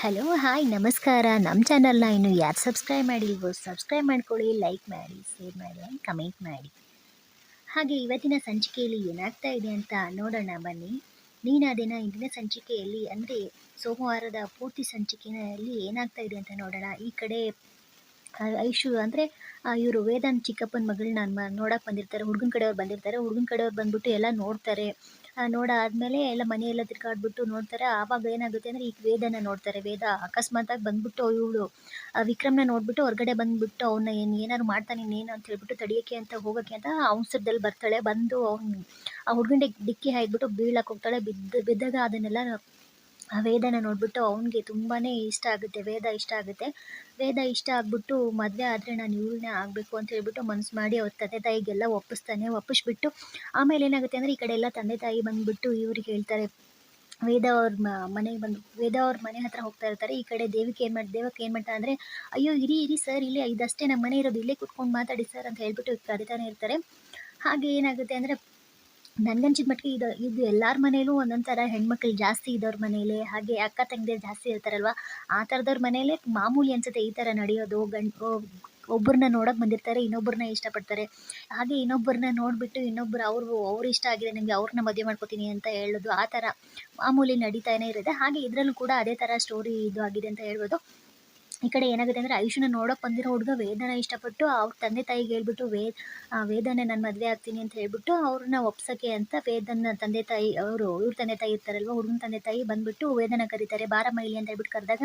Hello, hi, ನಮಸ್ಕಾರ. ನಮ್ಮ ಚಾನಲ್ನ ಇನ್ನು ಯಾರು ಸಬ್ಸ್ಕ್ರೈಬ್ ಮಾಡಿಲ್ವೋ ಸಬ್ಸ್ಕ್ರೈಬ್ ಮಾಡ್ಕೊಳ್ಳಿ ಲೈಕ್ ಮಾಡಿ ಶೇರ್ ಮಾಡಿ ಆ್ಯಂಡ್ ಕಮೆಂಟ್ ಮಾಡಿ. ಹಾಗೆ ಇವತ್ತಿನ ಸಂಚಿಕೆಯಲ್ಲಿ ಏನಾಗ್ತಾ ಇದೆ ಅಂತ ನೋಡೋಣ, ಬನ್ನಿ. ನೀನಾದೇನ ಇಂದಿನ ಸಂಚಿಕೆಯಲ್ಲಿ, ಅಂದರೆ ಸೋಮವಾರದ ಪೂರ್ತಿ ಸಂಚಿಕೆಯಲ್ಲಿ ಏನಾಗ್ತಾ ಇದೆ ಅಂತ ನೋಡೋಣ. ಈ ಕಡೆ ಐಶು, ಅಂದರೆ ಇವರು ವೇದಾಂತ್ ಚಿಕ್ಕಪ್ಪನ ಮಗಳನ್ನ ಮ ನೋಡಕ್ಕೆ ಬಂದಿರ್ತಾರೆ, ಹುಡುಗನ ಕಡೆಯವ್ರು ಬಂದಿರ್ತಾರೆ. ಹುಡುಗನ ಕಡೆಯವ್ರು ಬಂದ್ಬಿಟ್ಟು ಎಲ್ಲ ನೋಡ್ತಾರೆ. ನೋಡಾದ್ಮೇಲೆ ಎಲ್ಲ ಮನೆಯೆಲ್ಲ ತಿರ್ಗಾಡ್ಬಿಟ್ಟು ನೋಡ್ತಾರೆ. ಆವಾಗ ಏನಾಗುತ್ತೆ ಅಂದರೆ, ಈಗ ವೇದನ ನೋಡ್ತಾರೆ. ವೇದ ಅಕಸ್ಮಾತಾಗಿ ಬಂದ್ಬಿಟ್ಟು ಇವಳು ವಿಕ್ರಮ್ನ ನೋಡ್ಬಿಟ್ಟು ಹೊರಗಡೆ ಬಂದ್ಬಿಟ್ಟು ಅವನ್ನ ಏನು ಏನಾರು ಮಾಡ್ತಾನೆ ಇನ್ನೇನು ಅಂತ ಹೇಳ್ಬಿಟ್ಟು ತಡಿಯೋಕ್ಕೆ ಅಂತ ಹೋಗೋಕ್ಕೆ ಅಂತ ಅವಸರದಲ್ಲಿ ಬರ್ತಾಳೆ. ಬಂದು ಅವ್ನು, ಆ ಹುಡುಗನ ಡಿಕ್ಕಿ ಹಾಯ್ಬಿಟ್ಟು ಬೀಳಕ್ಕೆ ಹೋಗ್ತಾಳೆ. ಬಿದ್ದು, ಬಿದ್ದಾಗ ಅದನ್ನೆಲ್ಲ ಆ ವೇದನ ನೋಡಿಬಿಟ್ಟು ಅವನಿಗೆ ತುಂಬಾ ಇಷ್ಟ ಆಗುತ್ತೆ, ವೇದ ಇಷ್ಟ ಆಗುತ್ತೆ. ವೇದ ಇಷ್ಟ ಆಗಿಬಿಟ್ಟು ಮದುವೆ ಆದರೆ ನಾನು ಇವಳನ್ನೇ ಆಗಬೇಕು ಅಂತ ಹೇಳ್ಬಿಟ್ಟು ಮನಸ್ಸು ಮಾಡಿ ಅವ್ರ ತಂದೆ ತಾಯಿಗೆಲ್ಲ ಒಪ್ಪಿಸ್ತಾನೆ. ಒಪ್ಪಿಸ್ಬಿಟ್ಟು ಆಮೇಲೆ ಏನಾಗುತ್ತೆ ಅಂದರೆ ಈ ಕಡೆ ಎಲ್ಲ ತಂದೆ ತಾಯಿ ಬಂದುಬಿಟ್ಟು ಇವ್ರಿಗೆ ಹೇಳ್ತಾರೆ, ವೇದ ಅವ್ರ ಮನೆಗೆ ಬಂದು, ವೇದ ಅವ್ರ ಮನೆ ಹತ್ರ ಹೋಗ್ತಾ ಇರ್ತಾರೆ. ಈ ಕಡೆ ದೇವಿಕೆ ಏನು ಮಾಡಿ ದೇವಕ್ಕೆ ಏನು ಮಾಡ್ತಾ ಅಂದರೆ, ಅಯ್ಯೋ, ಇರಿ ಇರಿ ಸರ್, ಇಲ್ಲೇ ಇದಷ್ಟೇ ನಮ್ಮ ಮನೆ ಇರೋದು, ಇಲ್ಲೇ ಕುತ್ಕೊಂಡು ಮಾತಾಡಿ ಸರ್ ಅಂತ ಹೇಳ್ಬಿಟ್ಟು ಕರಿತಾನೆ ಇರ್ತಾರೆ. ಹಾಗೆ ಏನಾಗುತ್ತೆ ಅಂದರೆ ನನ್ಗನ್ಸಿದ ಮಟ್ಟಿಗೆ ಇದು ಇದು ಎಲ್ಲರ ಮನೇಲೂ ಒಂದೊಂದು ಥರ ಹೆಣ್ಮಕ್ಳು ಜಾಸ್ತಿ ಇದ್ದವ್ರ ಮನೇಲಿ, ಹಾಗೆ ಅಕ್ಕ ತಂಗಿ ಜಾಸ್ತಿ ಇರ್ತಾರಲ್ವ, ಆ ಥರದವ್ರ ಮನೇಲೆ ಮಾಮೂಲಿ ಅನ್ಸುತ್ತೆ ಈ ಥರ ನಡೆಯೋದು, ಗಂಡ್ ಒಬ್ಬರನ್ನ ನೋಡೋಕೆ ಬಂದಿರ್ತಾರೆ ಇನ್ನೊಬ್ಬರನ್ನ ಇಷ್ಟಪಡ್ತಾರೆ. ಹಾಗೆ ಇನ್ನೊಬ್ಬರನ್ನ ನೋಡಿಬಿಟ್ಟು ಇನ್ನೊಬ್ಬರು ಅವರು, ಅವ್ರು ಇಷ್ಟ ಆಗಿದೆ ನನಗೆ ಅವ್ರನ್ನ ಮದುವೆ ಮಾಡ್ಕೋತೀನಿ ಅಂತ ಹೇಳೋದು, ಆ ಥರ ಮಾಮೂಲಿ ನಡೀತಾನೆ ಇರುತ್ತೆ. ಹಾಗೆ ಇದರಲ್ಲೂ ಕೂಡ ಅದೇ ಥರ ಸ್ಟೋರಿ ಇದು ಆಗಿದೆ ಅಂತ ಹೇಳ್ಬೋದು. ಈ ಕಡೆ ಏನಾಗುತ್ತೆ ಅಂದರೆ ಆಯುಷನ ನೋಡೋಕೆ ಬಂದಿರೋ ಹುಡುಗ ವೇದನ ಇಷ್ಟಪಟ್ಟು ಅವ್ರ ತಂದೆ ತಾಯಿಗೆ ಹೇಳ್ಬಿಟ್ಟು ವೇ ವೇದನೆ ನಾನು ಮದುವೆ ಆಗ್ತೀನಿ ಅಂತ ಹೇಳ್ಬಿಟ್ಟು ಅವ್ರನ್ನ ಒಪ್ಸೋಕ್ಕೆ ಅಂತ ವೇದನ ತಂದೆ ತಾಯಿ, ಅವರು ಇವ್ರ ತಂದೆ ತಾಯಿ ಇರ್ತಾರಲ್ವ, ಹುಡುಗನ ತಂದೆ ತಾಯಿ ಬಂದ್ಬಿಟ್ಟು ವೇದನ ಕರೀತಾರೆ ಬಾರ ಮೈಲಿ ಅಂತ ಹೇಳ್ಬಿಟ್ಟು ಕರೆದಾಗ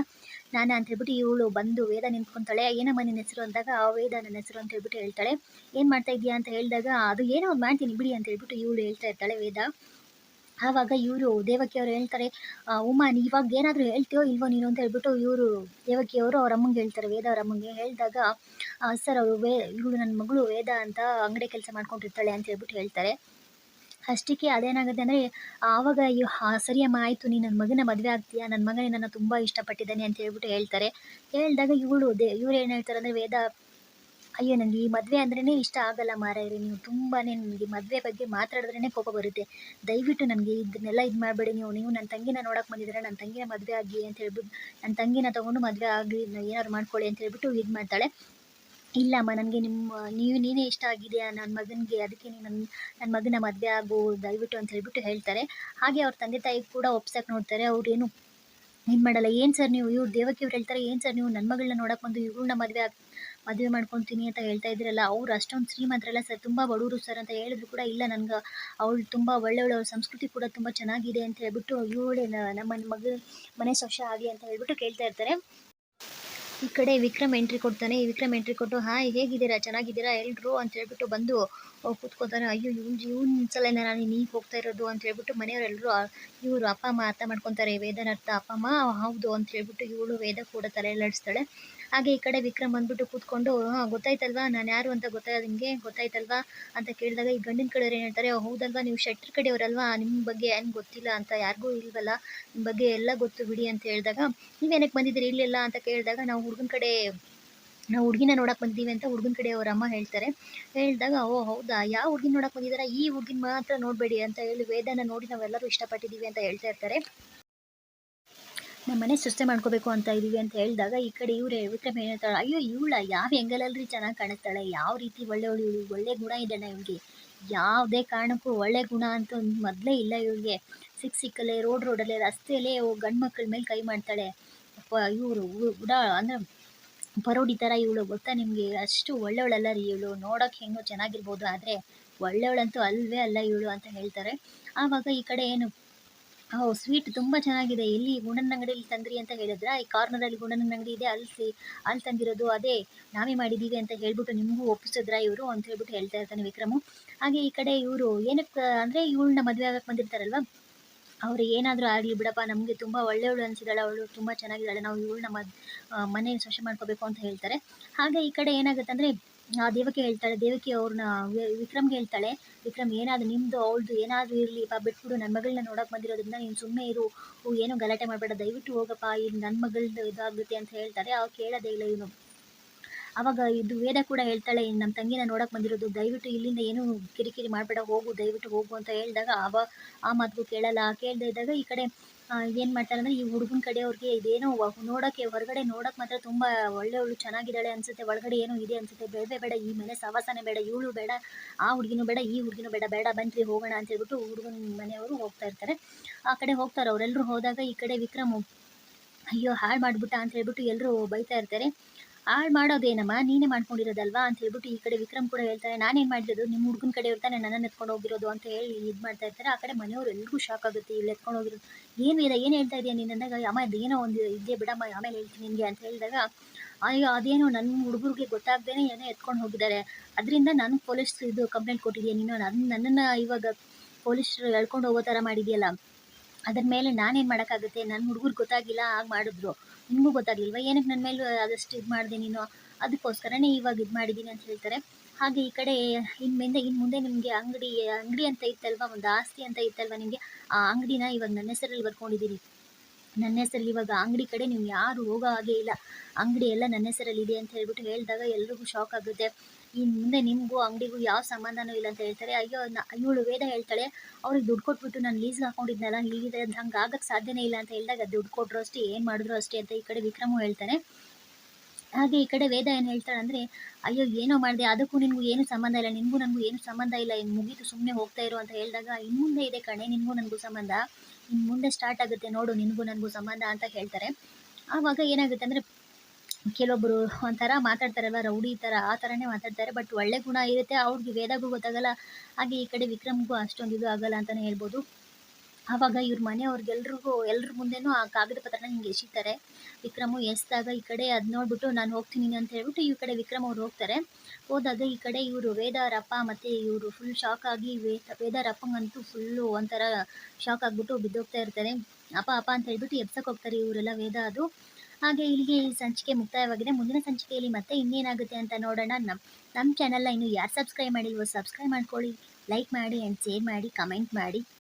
ನಾನು ಅಂತ ಹೇಳ್ಬಿಟ್ಟು ಇವಳು ಬಂದು ವೇದ ನಿಂತ್ಕೊಂತಾಳೆ, ಏನಮ್ಮ ನಿನ್ನ ಹೆಸರು ಅಂದಾಗ ಆ ವೇದ ನನ್ನ ಹೆಸರು ಅಂತ ಹೇಳ್ಬಿಟ್ಟು ಹೇಳ್ತಾಳೆ, ಏನು ಮಾಡ್ತಾ ಇದೀಯಾ ಅಂತ ಹೇಳಿದಾಗ ಅದು ಏನೋ ಒಂದು ಮಾಡ್ತೀನಿ ಬಿಡಿ ಅಂತ ಹೇಳ್ಬಿಟ್ಟು ಇವಳು ಹೇಳ್ತಾ ಇರ್ತಾಳೆ ವೇದ. ಆವಾಗ ಇವರು ದೇವಕಿ ಅವರು ಹೇಳ್ತಾರೆ ಉಮಾ, ನೀ ಇವಾಗ ಏನಾದರೂ ಹೇಳ್ತೀಯೋ ಇಲ್ವೋ ನೀನು ಅಂತ ಹೇಳ್ಬಿಟ್ಟು ಇವರು ದೇವಕಿ ಅವರು ಅಮ್ಮಂಗೆ ಹೇಳ್ತಾರೆ, ವೇದ ಅವ್ರ ಅಮ್ಮಂಗೆ ಹೇಳಿದಾಗ ಸರ್, ಅವರು ವೇ ಇವಳು ನನ್ನ ಮಗಳು ವೇದ ಅಂತ ಅಂಗಡಿ ಕೆಲಸ ಮಾಡ್ಕೊಂಡಿರ್ತಾಳೆ ಅಂತ ಹೇಳ್ಬಿಟ್ಟು ಹೇಳ್ತಾರೆ. ಅಷ್ಟಕ್ಕೆ ಅದೇನಾಗುತ್ತೆ ಅಂದರೆ, ಆವಾಗ ಹಾ ಸರಿಯಮ್ಮ ಆಯಿತು ನೀನು ನನ್ನ ಮಗನ ಮದುವೆ ಆಗ್ತೀಯಾ? ನನ್ನ ಮಗನೇ ನನ್ನ ತುಂಬ ಇಷ್ಟಪಟ್ಟಿದ್ದಾನೆ ಅಂತ ಹೇಳ್ಬಿಟ್ಟು ಹೇಳ್ತಾರೆ. ಹೇಳಿದಾಗ ಇವಳು ದೇ, ಇವ್ರು ಏನು ಹೇಳ್ತಾರೆ ಅಂದರೆ, ವೇದ ಅಯ್ಯೋ ನನಗೆ ಈ ಮದುವೆ ಅಂದ್ರೇ ಇಷ್ಟ ಆಗಲ್ಲ ಮಾರಾಯರಿ. ನೀವು ತುಂಬಾ ನನಗೆ ಮದುವೆ ಬಗ್ಗೆ ಮಾತಾಡಿದ್ರೇ ಕೋಪ ಬರುತ್ತೆ. ದಯವಿಟ್ಟು ನನಗೆ ಇದನ್ನೆಲ್ಲ ಇದು ಮಾಡಬೇಡಿ ನೀವು. ನೀವು ನನ್ನ ತಂಗಿನ ನೋಡೋಕೆ ಬಂದಿದ್ದೀರ? ನನ್ನ ತಂಗಿನ ಮದುವೆ ಆಗಿ ಅಂತ ಹೇಳ್ಬಿಟ್ಟು ನನ್ನ ತಂಗಿನ ತೊಗೊಂಡು ಮದುವೆ ಆಗಲಿ ಏನಾದ್ರು ಮಾಡ್ಕೊಳ್ಳಿ ಅಂತ ಹೇಳ್ಬಿಟ್ಟು ಇದು ಮಾಡ್ತಾಳೆ. ಇಲ್ಲಮ್ಮ, ನನಗೆ ನಿಮ್ಮ ನೀವು, ನೀನೇ ಇಷ್ಟ ಆಗಿದೆಯಾ? ನನ್ನ ಮಗನಿಗೆ ಅದಕ್ಕೆ ನೀನು ನನ್ನ ನನ್ನ ಮಗನ ಮದುವೆ ಆಗು, ದಯವಿಟ್ಟು ಅಂತ ಹೇಳ್ಬಿಟ್ಟು ಹೇಳ್ತಾರೆ. ಹಾಗೆ ಅವ್ರ ತಂದೆ ತಾಯಿ ಕೂಡ ಒಪ್ಸಕ್ಕೆ ನೋಡ್ತಾರೆ. ಅವ್ರೇನು ಏನು ಮಾಡಲ್ಲ? ಏನು ಸರ್ ನೀವು? ಇವ್ರು ದೇವಕ್ಕೆ ಇವ್ರು ಹೇಳ್ತಾರೆ, ಏನು ಸರ್ ನೀವು? ನನ್ನ ಮಗಳನ್ನ ನೋಡಕ್ಕೆ ಬಂದು ಇವ್ರನ್ನ ಮದುವೆ ಆಗಿ, ಮದುವೆ ಮಾಡ್ಕೊತೀನಿ ಅಂತ ಹೇಳ್ತಾ ಇದ್ರಲ್ಲ, ಅವ್ರು ಅಷ್ಟೊಂದು ಶ್ರೀಮಂತರಲ್ಲ ಸರ್, ತುಂಬ ಬಡವರು ಸರ್ ಅಂತ ಹೇಳಿದ್ರು ಕೂಡ ಇಲ್ಲ ನನ್ಗೆ. ಅವಳು ತುಂಬ ಒಳ್ಳೆ ಒಳ್ಳೆ ಸಂಸ್ಕೃತಿ ಕೂಡ ತುಂಬ ಚೆನ್ನಾಗಿದೆ ಅಂತ ಹೇಳ್ಬಿಟ್ಟು ಇವಳೇ ನಮ್ಮ ಮಗ, ಮನೆ ಸೊಸೆ ಆಗಿ ಅಂತ ಹೇಳ್ಬಿಟ್ಟು ಕೇಳ್ತಾ ಇರ್ತಾರೆ. ಈ ಕಡೆ ವಿಕ್ರಮ್ ಎಂಟ್ರಿ ಕೊಡ್ತಾನೆ. ಈ ವಿಕ್ರಮ್ ಎಂಟ್ರಿ ಕೊಟ್ಟು, ಹಾಯ್, ಹೇಗಿದ್ದೀರಾ? ಚೆನ್ನಾಗಿದ್ದೀರಾ? ಎಲ್ರು? ಅಂತ ಹೇಳ್ಬಿಟ್ಟು ಬಂದು ಕೂತ್ಕೋತಾರೆ ಅಯ್ಯೋ, ಇವ್ನು, ಇವ್ನ ಸಲ ನಾನು ಈಗ ಹೋಗ್ತಾ ಇರೋದು ಅಂತ ಹೇಳ್ಬಿಟ್ಟು ಮನೆಯವರೆಲ್ಲರೂ ಇವರು ಅಪ್ಪ, ಅಮ್ಮ ಅರ್ಥ ಮಾಡ್ಕೊತಾರೆ. ವೇದನ ಅರ್ಥ ಅಪ್ಪ, ಅಮ್ಮ, ಹೌದು ಅಂತ ಹೇಳ್ಬಿಟ್ಟು ಇವಳು ವೇದ ಕೂಡ ತಲೆ ಎಲ್ಲಡಿಸ್ತಾಳೆ ಹಾಗೆ ಈ ಕಡೆ ವಿಕ್ರಮ್ ಬಂದ್ಬಿಟ್ಟು ಕೂತ್ಕೊಂಡು ಗೊತ್ತಾಯ್ತಲ್ವಾ? ನಾನು ಯಾರು ಅಂತ ಗೊತ್ತಾಯ್ತು ನಿಮಗೆ ಗೊತ್ತಾಯ್ತಲ್ವಾ? ಅಂತ ಕೇಳಿದಾಗ ಈ ಗಂಡಿನ ಕಡೆಯವ್ರು ಏನು ಹೇಳ್ತಾರೆ, ಹೌದಲ್ವಾ, ನೀವು ಶೆಟ್ರ್ ಕಡೆಯವರಲ್ವಾ? ನಿಮ್ಮ ಬಗ್ಗೆ ಏನು ಗೊತ್ತಿಲ್ಲ ಅಂತ, ಯಾರಿಗೂ ಇಲ್ವಲ್ಲ? ನಿಮ್ಮ ಬಗ್ಗೆ ಎಲ್ಲ ಗೊತ್ತು ಬಿಡಿ ಅಂತ ಹೇಳಿದಾಗ ನೀವೇನಕ್ಕೆ ಬಂದಿದ್ದೀರಿ? ಇಲ್ಲೆಲ್ಲ? ಅಂತ ಕೇಳಿದಾಗ, ನಾವು ಹುಡುಗನ ಕಡೆ, ನಾವು ಹುಡುಗಿನ ನೋಡಕ್ಕೆ ಬಂದಿದ್ದೀವಿ ಅಂತ ಹುಡುಗನ ಕಡೆ ಅವ್ರ ಅಮ್ಮ ಹೇಳ್ತಾರೆ. ಹೇಳಿದಾಗ, ಓ, ಹೌದಾ? ಯಾವ ಹುಡುಗಿನ ನೋಡಕ್ಕೆ ಬಂದಿದ್ದಾರೆ? ಈ ಹುಡುಗಿನ ಮಾತ್ರ ನೋಡಬೇಡಿ ಅಂತ ಹೇಳಿ ವೇದನ ನೋಡಿ ನಾವೆಲ್ಲರೂ ಇಷ್ಟಪಟ್ಟಿದ್ದೀವಿ ಅಂತ ಹೇಳ್ತಾ ಇರ್ತಾರೆ. ನಮ್ಮ ಮನೆ ಸೃಷ್ಟಿ ಮಾಡ್ಕೋಬೇಕು ಅಂತ ಇದೀವಿ ಅಂತ ಹೇಳಿದಾಗ ಈ ಕಡೆ ಇವರೇ ವಿಕ್ರಮ್ ಹೇಳ್ತಾಳೆ, ಅಯ್ಯೋ, ಇವಳ ಯಾವ ಹೆಂಗಲಲ್ರಿ ಚೆನ್ನಾಗಿ ಕಾಣಿಸ್ತಾಳೆ? ಯಾವ ರೀತಿ ಒಳ್ಳೆ ಒಳ್ಳೆ ಗುಣ ಇದ್ದಾಳೆ ಇವಳಿಗೆ ಯಾವುದೇ ಕಾರಣಕ್ಕೂ ಒಳ್ಳೆ ಗುಣ ಅಂತೂ ಮೊದಲೇ ಇಲ್ಲ ಇವಳಿಗೆ ಸಿಕ್ಕ ಸಿಕ್ಕಲ್ಲೇ, ರೋಡ್ ರೋಡಲ್ಲೇ, ರಸ್ತೆಯಲ್ಲೇ ಗಂಡು ಮಕ್ಕಳ ಮೇಲೆ ಕೈ ಮಾಡ್ತಾಳೆ. ಇವರು ಉಡಾ ಅಂದರೆ ಪರೋಡಿ ಥರ ಇವಳು, ಗೊತ್ತಾ ನಿಮಗೆ? ಅಷ್ಟು ಒಳ್ಳೆಯವಳಲ್ಲ ರೀ ಇವಳು. ನೋಡೋಕೆ ಹೆಂಗೋ ಚೆನ್ನಾಗಿರ್ಬೋದು, ಆದರೆ ಒಳ್ಳೆಯವಳಂತೂ ಅಲ್ವೇ ಅಲ್ಲ ಇವಳು ಅಂತ ಹೇಳ್ತಾರೆ. ಆವಾಗ ಈ ಕಡೆ ಏನು ಓ ಸ್ವೀಟ್ ತುಂಬ ಚೆನ್ನಾಗಿದೆ. ಇಲ್ಲಿ ಗುಂಡನ ಅಂಗಡಿಯಲ್ಲಿ ತಂದ್ರಿ ಅಂತ ಹೇಳಿದ್ರ, ಈ ಕಾರ್ನರಲ್ಲಿ ಗುಂಡನ ಅಂಗಡಿ ಇದೆ ಅಲ್ಲಿ ಅಲ್ಲಿ ತಂದಿರೋದು ಅದೇ ನಾವೇ ಮಾಡಿದ್ದೀವಿ ಅಂತ ಹೇಳ್ಬಿಟ್ಟು ನಿಮಗೂ ಒಪ್ಪಿಸಿದ್ರ ಇವರು ಅಂತ ಹೇಳ್ಬಿಟ್ಟು ಹೇಳ್ತಾ ಇರ್ತಾನೆ ವಿಕ್ರಮು. ಹಾಗೆ ಈ ಕಡೆ ಇವರು ಏನಕ್ಕೆ ಅಂದರೆ ಇವಳನ್ನ ಮದುವೆ ಆಗಕ್ಕೆ ಬಂದಿರ್ತಾರಲ್ವ? ಅವ್ರು ಏನಾದರೂ ಆಗಲಿ ಬಿಡಪ್ಪ, ನಮಗೆ ತುಂಬ ಒಳ್ಳೆಯವಳು ಅನಿಸಿದಾಳೆ, ಅವಳು ತುಂಬ ಚೆನ್ನಾಗಿದ್ದಾಳೆ, ನಾವು ಇವಳನ್ನ ಮದ್ ಮನೆ ಸ್ವಚ್ಛ ಮಾಡ್ಕೋಬೇಕು ಅಂತ ಹೇಳ್ತಾರೆ. ಹಾಗೆ ಈ ಕಡೆ ಏನಾಗುತ್ತೆ ಅಂದರೆ ಆ ದೇವಕಿ ಹೇಳ್ತಾಳೆ ದೇವಕಿ ಅವ್ರನ್ನ ವಿಕ್ರಮ್ಗೆ ಹೇಳ್ತಾಳೆ, ವಿಕ್ರಮ್, ಏನಾದ್ರು ನಿಮ್ಮದು ಅವಳದು ಏನಾದರೂ ಇರಲಿ ಪಾ ಬಿಟ್ಬಿಡು ನನ್ನ ಮಗಳನ್ನ ನೋಡಕ್ಕೆ ಬಂದಿರೋದ್ರಿಂದ ನೀನು ಸುಮ್ಮನೆ ಇರು ಏನೂ ಗಲಾಟೆ ಮಾಡಬೇಡ, ದಯವಿಟ್ಟು ಹೋಗಪ್ಪ ಇದು ನನ್ನ ಮಗಳದ್ದು ಇದಾಗುತ್ತೆ ಅಂತ ಹೇಳ್ತಾರೆ ಅವ್ರು ಕೇಳೋದೇ ಇಲ್ಲ ಇವನು. ಅವಾಗ ಇದು ವೇದ ಕೂಡ ಹೇಳ್ತಾಳೆ ನಮ್ಮ ತಂಗಿನ ನೋಡಕ್ಕೆ ಬಂದಿರೋದು, ದಯವಿಟ್ಟು ಇಲ್ಲಿಂದ ಏನು ಕಿರಿಕಿರಿ ಮಾಡಬೇಡ, ಹೋಗು, ದಯವಿಟ್ಟು ಹೋಗು ಅಂತ ಹೇಳಿದಾಗ ಅವ ಆ ಮಾತಿಗೂ ಕೇಳಲ್ಲ, ಕೇಳದೇ ಇದ್ದಾಗ ಈ ಕಡೆ ಏನು ಮಾಡ್ತಾರೆ ಅಂದರೆ ಈ ಹುಡುಗನ ಕಡೆಯವ್ರಿಗೆ ಇದೇನೋ ನೋಡೋಕ್ಕೆ ಹೊರಗಡೆ ನೋಡೋಕೆ ಮಾತ್ರ ತುಂಬ ಒಳ್ಳೆಯವಳು, ಚೆನ್ನಾಗಿದ್ದಾಳೆ ಅನಿಸುತ್ತೆ. ಒಳಗಡೆ ಏನೋ ಇದೆ ಅನಿಸುತ್ತೆ. ಬೇಡವೇ ಬೇಡ ಈ ಮನೆ ಸವಾಸನೆ ಬೇಡ, ಇವಳು ಬೇಡ, ಆ ಹುಡುಗಿನೂ ಬೇಡ, ಈ ಹುಡುಗಿನೂ ಬೇಡ ಬೇಡ ಬನ್ರಿ ಹೋಗೋಣ ಅಂತ ಹೇಳ್ಬಿಟ್ಟು ಹುಡುಗನ ಮನೆಯವರು ಹೋಗ್ತಾ ಇರ್ತಾರೆ. ಆ ಕಡೆ ಹೋಗ್ತಾರೆ ಅವರೆಲ್ಲರೂ ಹೋದಾಗ ಈ ಕಡೆ ವಿಕ್ರಮ್, ಅಯ್ಯೋ, ಹಾಳು ಮಾಡಿಬಿಟ್ಟ ಅಂತ ಹೇಳ್ಬಿಟ್ಟು ಎಲ್ಲರೂ ಬೈತಾ ಇರ್ತಾರೆ. ಹಾಳು ಮಾಡೋದೇನಮ್ಮ ನೀನೇ ಮಾಡ್ಕೊಂಡಿರೋದಲ್ವಾ ಅಂತ ಹೇಳ್ಬಿಟ್ಟು ಈ ಕಡೆ ವಿಕ್ರಮ್ ಕೂಡ ಹೇಳ್ತಾರೆ ನಾನೇನು ಮಾಡಿರೋದು ನಿಮ್ಮ ಹುಡುಗನ ಕಡೆ ಇರ್ತಾನೆ ನನ್ನನ್ನು ಎತ್ಕೊಂಡು ಹೋಗಿರೋದು ಅಂತ ಹೇಳಿ ಇದು ಮಾಡ್ತಾ ಇರ್ತಾರೆ. ಆ ಕಡೆ ಮನೆಯವರು ಎಲ್ರಿಗೂ ಶಾಕ್ ಆಗುತ್ತೆ. ಇಲ್ಲಿ ಎತ್ಕೊಂಡು ಹೋಗಿರೋದು ಏನು ಇದೆ ಏನು ಹೇಳ್ತಾ ಇದೆಯಾ ನೀನು ಅಂದಾಗ, ಅಮ್ಮ ಅದೇನೋ ಒಂದು ಇದೆ ಬಿಡಮ್ಮ? ಆಮೇಲೆ ಹೇಳ್ತೀನಿ ನಿನಗೆ ಅಂತ ಹೇಳಿದಾಗ, ಅಯ್ಯೋ, ಅದೇನೋ ನನ್ನ ಹುಡುಗರಿಗೆ ಗೊತ್ತಾಗ್ದೇನೆ ಏನೋ ಎತ್ಕೊಂಡು ಹೋಗಿದ್ದಾರೆ. ಅದರಿಂದ ನಾನು ಪೊಲೀಸ್ ಇದು ಕಂಪ್ಲೇಂಟ್ ಕೊಟ್ಟಿದ್ದೀನಿ ನೀನು? ನನ್ನ ನನ್ನನ್ನು ಇವಾಗ ಪೊಲೀಸರು ಎಳ್ಕೊಂಡು ಹೋಗೋ ಥರ ಮಾಡಿದೆಯಲ್ಲ? ಅದ್ರ ಮೇಲೆ ನಾನೇನು ಮಾಡೋಕ್ಕಾಗುತ್ತೆ? ನನ್ನ ಹುಡುಗರು ಗೊತ್ತಾಗಿಲ್ಲ ಆಗ ಮಾಡಿದ್ರು. ನಿಮಗೂ ಗೊತ್ತಾಗಿಲ್ವ ಏನಕ್ಕೆ ನನ್ನ ಮೇಲೆ ಅದಷ್ಟು ಇದು ಮಾಡಿದೆ ನೀನು? ಅದಕ್ಕೋಸ್ಕರನೇ ಇವಾಗ ಇದು ಮಾಡಿದ್ದೀನಿ ಅಂತ ಹೇಳ್ತಾರೆ. ಹಾಗೆ ಈ ಕಡೆ ಇನ್ನು ಮುಂದೆ ಇನ್ನು ಮುಂದೆ ನಿಮಗೆ ಅಂಗಡಿ ಅಂಗಡಿ ಅಂತ ಇತ್ತಲ್ವ? ಒಂದು ಆಸ್ತಿ ಅಂತ ಇತ್ತಲ್ವ ನಿಮಗೆ? ಆ ಅಂಗಡಿನ ಇವಾಗ ನನ್ನ ಹೆಸರಲ್ಲಿ ಬರ್ಕೊಂಡಿದ್ದೀರಿ ನನ್ನ ಹೆಸರಲ್ಲಿ ಇವಾಗ ಅಂಗಡಿ ಕಡೆ ನೀವು ಯಾರು ಹೋಗೋ ಹಾಗೆ ಇಲ್ಲ. ಅಂಗಡಿ ಎಲ್ಲ ನನ್ನ ಹೆಸರಲ್ಲಿ ಇದೆ ಅಂತ ಹೇಳ್ಬಿಟ್ಟು ಹೇಳಿದಾಗ ಎಲ್ರಿಗೂ ಶಾಕ್ ಆಗುತ್ತೆ. ಇನ್ನು ಮುಂದೆ ನಿಮಗೂ, ಅಂಗಡಿಗೂ ಯಾವ ಸಂಬಂಧನೂ ಇಲ್ಲ ಅಂತ ಹೇಳ್ತಾರೆ. ಅಯ್ಯೋ ಇವಳು ವೇದ ಹೇಳ್ತಾಳೆ, ಅವ್ರಿಗೆ ದುಡ್ಡು ಕೊಟ್ಬಿಟ್ಟು ನಾನು ಲೀಸ್ಗೆ ಹಾಕೊಂಡಿದ್ನಲ್ಲ, ಹೀಗಿದೆ, ಅದು ಹಂಗೆ ಆಗಕ್ಕೆ ಸಾಧ್ಯನೇ ಇಲ್ಲ ಅಂತ ಹೇಳಿದಾಗ ದುಡ್ಡು ಕೊಟ್ಟರು ಅಷ್ಟೇ, ಏನು ಮಾಡಿದ್ರು ಅಷ್ಟೇ ಅಂತ ಈ ಕಡೆ ವಿಕ್ರಮು ಹೇಳ್ತಾನೆ. ಹಾಗೆ ಈ ಕಡೆ ವೇದ ಏನು ಹೇಳ್ತಾಳೆ ಅಂದರೆ, ಅಯ್ಯೋ, ಏನೋ ಮಾಡಿದೆ, ಅದಕ್ಕೂ ನಿನಗೂ ಏನು ಸಂಬಂಧ ಇಲ್ಲ, ನಿನಗೂ ನನಗೂ ಏನು ಸಂಬಂಧ ಇಲ್ಲ ಇನ್ನು ಮುಗೀತು ಸುಮ್ಮನೆ ಹೋಗ್ತಾ ಇರು ಅಂತ ಹೇಳಿದಾಗ ಇನ್ನು ಮುಂದೆ ಇದೆ ಕಣೆ, ನಿನಗೂ ನನಗೂ ಸಂಬಂಧ. ಮುಂದೆ ಸ್ಟಾರ್ಟ್ ಆಗುತ್ತೆ ನೋಡು, ನಿನಗೂ ನನಗೂ ಸಂಬಂಧ ಅಂತ ಹೇಳ್ತಾರೆ. ಆವಾಗ ಏನಾಗುತ್ತೆ ಅಂದರೆ ಕೆಲವೊಬ್ಬರು ಒಂಥರ ಮಾತಾಡ್ತಾರಲ್ವ, ರೌಡಿ ಥರ ಆ ಥರನೇ ಮಾತಾಡ್ತಾರೆ ಬಟ್ ಒಳ್ಳೆ ಗುಣ ಇರುತ್ತೆ. ಅವ್ರಿಗೆ ವೇದಗೂ ಗೊತ್ತಾಗಲ್ಲ, ಹಾಗೆ ಈ ಕಡೆ ವಿಕ್ರಮ್ಗೂ ಅಷ್ಟೊಂದು ಇದು ಆಗಲ್ಲ ಅಂತಲೇ ಹೇಳ್ಬೋದು. ಆವಾಗ ಇವ್ರ ಮನೆಯವ್ರಿಗೆಲ್ರಿಗೂ ಎಲ್ರ ಮುಂದೆನೂ ಆ ಕಾಗದ ಪತ್ರನ ಹಿಂಗೆ ಎಸಿತಾರೆ ವಿಕ್ರಮು ಎಸ್ದಾಗ ಈ ಕಡೆ ಅದು ನೋಡ್ಬಿಟ್ಟು ನಾನು ಹೋಗ್ತೀನಿ ಅಂತ ಹೇಳ್ಬಿಟ್ಟು ಈ ಕಡೆ ವಿಕ್ರಮ್ ಅವ್ರು ಹೋಗ್ತಾರೆ. ಹೋದಾಗ ಈ ಕಡೆ ಇವರು ವೇದಾರಪ್ಪ ಮತ್ತು ಇವರು ಫುಲ್ ಶಾಕ್ ಆಗಿ ವೇದ ವೇದಾರಪ್ಪಂಗಂತೂ ಫುಲ್ಲು ಒಂಥರ ಶಾಕ್ ಆಗಿಬಿಟ್ಟು ಬಿದ್ದೋಗ್ತಾ ಇರ್ತಾರೆ. ಅಪ್ಪ ಅಪ್ಪ ಅಂತ ಹೇಳ್ಬಿಟ್ಟು ಎಬ್ಸಕ್ಕೆ ಹೋಗ್ತಾರೆ ಇವರೆಲ್ಲ ವೇದ ಅದು. ಹಾಗೆ ಇಲ್ಲಿಗೆ ಈ ಸಂಚಿಕೆ ಮುಕ್ತಾಯವಾಗಿದೆ. ಮುಂದಿನ ಸಂಚಿಕೆಯಲ್ಲಿ ಮತ್ತೆ ಇನ್ನೇನಾಗುತ್ತೆ ಅಂತ ನೋಡೋಣ. ನಮ್ಮ ನಮ್ಮ ಚಾನಲ್ನ ಇನ್ನು ಯಾರು ಸಬ್ಸ್ಕ್ರೈಬ್ ಮಾಡಿಲ್ವೋ ಸಬ್ಸ್ಕ್ರೈಬ್ ಮಾಡ್ಕೊಳ್ಳಿ. ಲೈಕ್ ಮಾಡಿ ಆ್ಯಂಡ್ ಶೇರ್ ಮಾಡಿ ಕಮೆಂಟ್ ಮಾಡಿ.